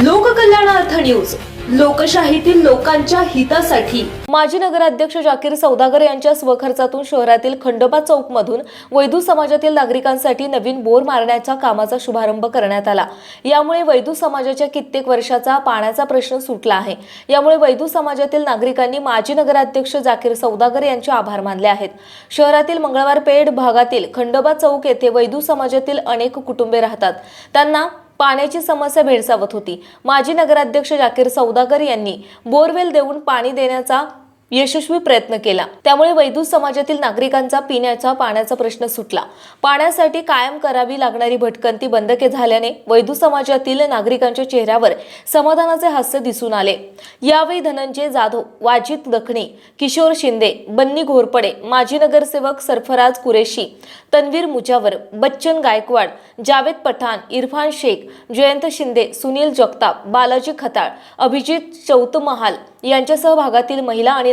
News. लोकशाहीतील लोकांच्या हितासाठी. माजी नगराध्यक्ष जाकीर सौदागर यांच्या स्वखर्चातून शहरातील खंडोबा चौक मधून वैदू समाजातील नागरिकांसाठी नवीन बोर मारण्याच्या कामाचा शुभारंभ करण्यात आला. यामुळे वैदू समाजाच्या कित्येक वर्षाचा पाण्याचा प्रश्न सुटला आहे. यामुळे वैदू समाजातील नागरिकांनी माजी नगराध्यक्ष जाकीर सौदागर यांचे आभार मानले आहेत. शहरातील मंगळवार पेठ भागातील खंडोबा चौक येथे वैदू समाजातील अनेक कुटुंबे राहतात. त्यांना पाण्याची समस्या भेडसावत होती. माजी नगराध्यक्ष जाकीर सौदागर यांनी बोरवेल देऊन पाणी देण्याचा यशस्वी प्रयत्न केला. त्यामुळे वैदू समाजातील नागरिकांचा पिण्याचा पाण्याचा प्रश्न सुटला. पाण्यासाठी कायम करावी लागणारी भटकंती बंद के झाल्याने वैदू समाजातील नागरिकांच्या चेहऱ्यावर समाधानाचे हास्य दिसून आले. यावेळी धनंजय जाधव वाजित दखणे किशोर शिंदे बन्नी घोरपडे माजी नगरसेवक सरफराज कुरेशी तन्वीर मुजावर बच्चन गायकवाड जावेद पठाण इरफान शेख जयंत शिंदे सुनील जगताप बालाजी खताळ अभिजित चौतमहाल यांच्यासह भागातील महिला आणि